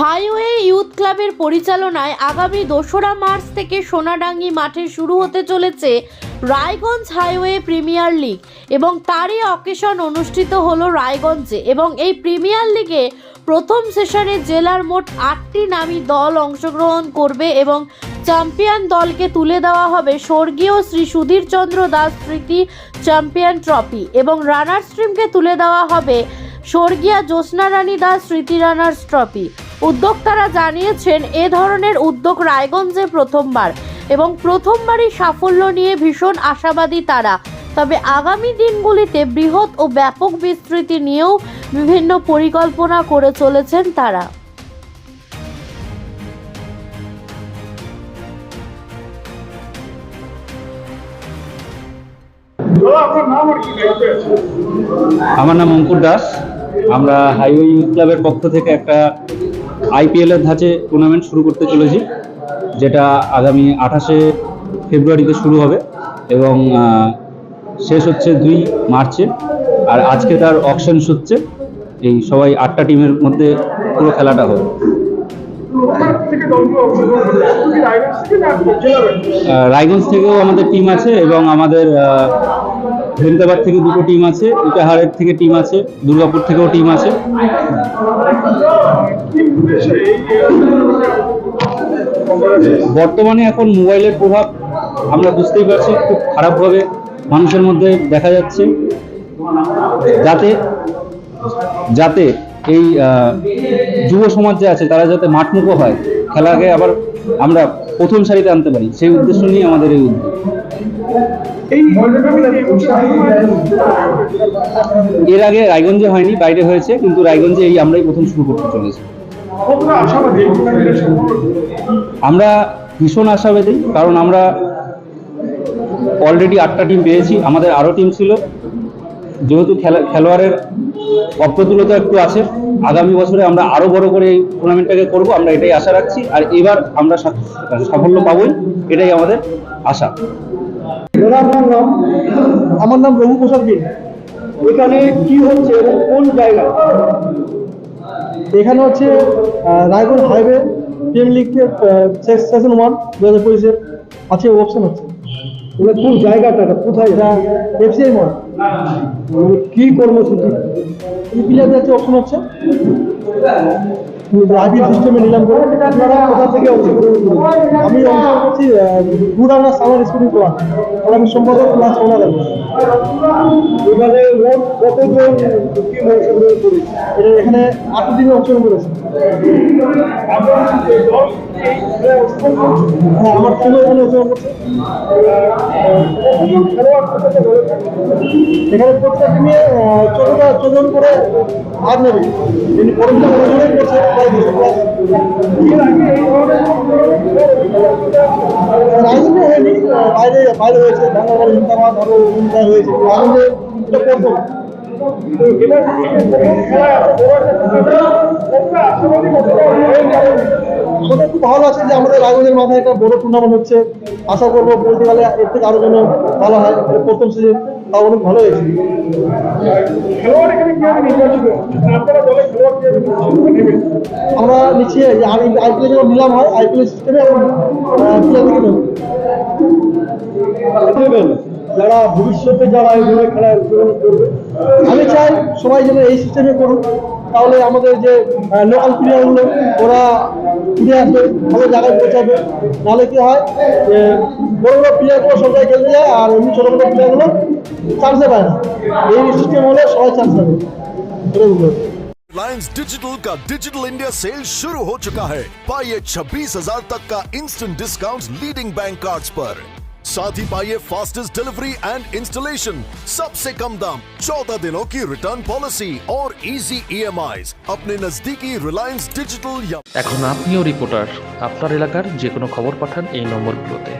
Highway youth ক্লাবের পরিচালনায় আগামী দোসরা মার্চ থেকে সোনাডাঙ্গি মাঠে শুরু হতে চলেছে রায়গঞ্জ হাইওয়ে প্রিমিয়ার লিগ এবং তারই অকেশন অনুষ্ঠিত হলো রায়গঞ্জে এবং এই প্রিমিয়ার লিগে প্রথম সেশনে জেলার মোট আটটি নামী দল অংশগ্রহণ করবে এবং চ্যাম্পিয়ন দলকে তুলে দেওয়া হবে স্বর্গীয় শ্রী সুধীর চন্দ্র দাস স্মৃতি চ্যাম্পিয়ন ট্রফি এবং রানার স্ট্রিমকে তুলে দেওয়া হবে স্বর্গীয়া জ্যোৎস্না রানী দাস স্মৃতি রানার্স ট্রফি। উদ্যোক্তারা জানিয়েছেন, এ ধরনের উদ্যোগ রায়গঞ্জে প্রথমবার এবং প্রথমবারই সাফল্য নিয়ে ভীষণ আশাবাদী তারা। তবে আগামী দিনগুলিতে বৃহৎ ও ব্যাপক বিস্তৃতি নিয়েও বিভিন্ন পরিকল্পনা করে চলেছেন তারা। আমার নাম অঙ্কুর দাস। আমরা হাইওয়ে ইউথ ক্লাবের পক্ষ থেকে একটা আইপিএল এর ধাঁচে টুর্নামেন্ট শুরু করতে চলেছি, যেটা আগামী আঠাশে ফেব্রুয়ারিতে শুরু হবে এবং শেষ হচ্ছে দুই মার্চে। আর আজকে তার অকশনস হচ্ছে, এই সবাই আটটা টিমের মধ্যে পুরো খেলাটা হবে। রায়গঞ্জ থেকেও আমাদের টিম আছে এবং আমাদের আহ, থেকে দুটো টিম আছে ইটাহারের থেকে টিম আছে দুর্গাপুর থেকেও টিম আছে। বর্তমানে এখন মোবাইলের প্রভাব আমরা বুঝতেই পারছি খুব খারাপভাবে মানুষের মধ্যে দেখা যাচ্ছে। যাতে যাতে এই যুব সমাজ যে আছে তারা যাতে মাঠমুখো হয় খেলাকে আবার আমরা প্রথম সারিতে আনতে পারি সেই উদ্দেশ্য নিয়ে আমাদের এই উদ্যোগ। এর আগে রায়গঞ্জে হয়নি বাইরে হয়েছে কিন্তু রায়গঞ্জে এই আমরাই প্রথম শুরু করতে চলেছি। আমরা ভীষণ আশাবাদী কারণ আমরা অলরেডি আটটা টিম পেয়েছি আমাদের আরও টিম ছিল। যেহেতু খেলা খেলোয়াড়ের অপ্রতুলতা একটু আছে আগামী বছরে আমরা আরও বড় করে এই টুর্নামেন্টটাকে করব আমরা এটাই আশা রাখছি আর এবার আমরা সাফল্য পাবই এটাই আমাদের আশা। দাদা আপনার নাম? আমার নাম রঘু প্রসাদ বিন এখানে কি হচ্ছে? এবং কোন জায়গা? এখানে হচ্ছে রায়গঞ্জ হাইওয়ে প্রিমিয়ার লিগের সেশন ওয়ান দু হাজার পঁচিশের আছে অপশন হচ্ছে ওটা কোন জায়গাটা? কোথায়? এটা এফসিআই মল কি কর্মসূচি? কি প্লেয়ারদের হচ্ছে অপশন হচ্ছে আইপি সিস্টেমে নিলাম থেকে আমি অংশগ্রহণ করছি গুড়ানা সামার স্কুল আর আমি সম্পাদক ক্লাস ওনার এখানে মোট কতজন টিম অংশগ্রহণ করেছে? এটা এখানে আট দিনে অংশগ্রহণ করেছে। হ্যাঁ আমার টিমও এখানে অংশগ্রহণ করছে। এখানে প্রত্যেকটা টিমে চোদ্দটা চোদ্দ করে ভাগ নেবে। তিনি পরবর্তী করছে রাজনীতি হয়নি বাইরে বাইরে হয়েছে বাংলা হিন্দাবাদ আরও হিন্দা হয়েছে। রাজনীতি ভালো আছে যে আমাদের রাজনীতির মাথায় একটা বড় টুর্নামেন্ট হচ্ছে। আশা করব পরবর্তীকালে এর থেকে আরও যেন ভালো হয়। প্রথম সিজন তা অনেক ভালো হয়েছে। আমরা নিচ্ছি আইপিএল যখন নিলাম হয়, আইপিএল সিস্টেমে এবং প্লেয়ার থেকে নেব নেবেন যারা ভবিষ্যতে যারা এইভাবে খেলা অংশগ্রহণ করবে আমি চাই সবাই যেন এই সিস্টেমে করুক তাহলে আমাদের যে লোকাল প্লেয়ারগুলো ওরা ফিরে আসবে ভালো জায়গায় পৌঁছাবে নাহলে কি হয় যে বড় বড় প্লেয়ারগুলো সব জায়গায় খেলতে যায় আর এমনি ছোটো ছোটো প্লেয়ারগুলো চান্সে পায় না এই সিস্টেম হলে সবাই চান্স পাবে এটাই বলবো रिलायंस डिजिटल का डिजिटल इंडिया सेल शुरू हो चुका है पाइए छब्बीस हजार तक का instant discount leading bank cards पर साथ ही पाइए फास्टेस्ट डिलीवरी एंड इंस्टॉलेशन सबसे कम दाम चौदह दिनों की रिटर्न पॉलिसी और इजी ईएमआई अपने नजदीकी रिलायंस डिजिटल या এখন আপনিও রিপোর্টার আপনার এলাকার যে কোনো খবর পাঠান এই নম্বরগুলোতে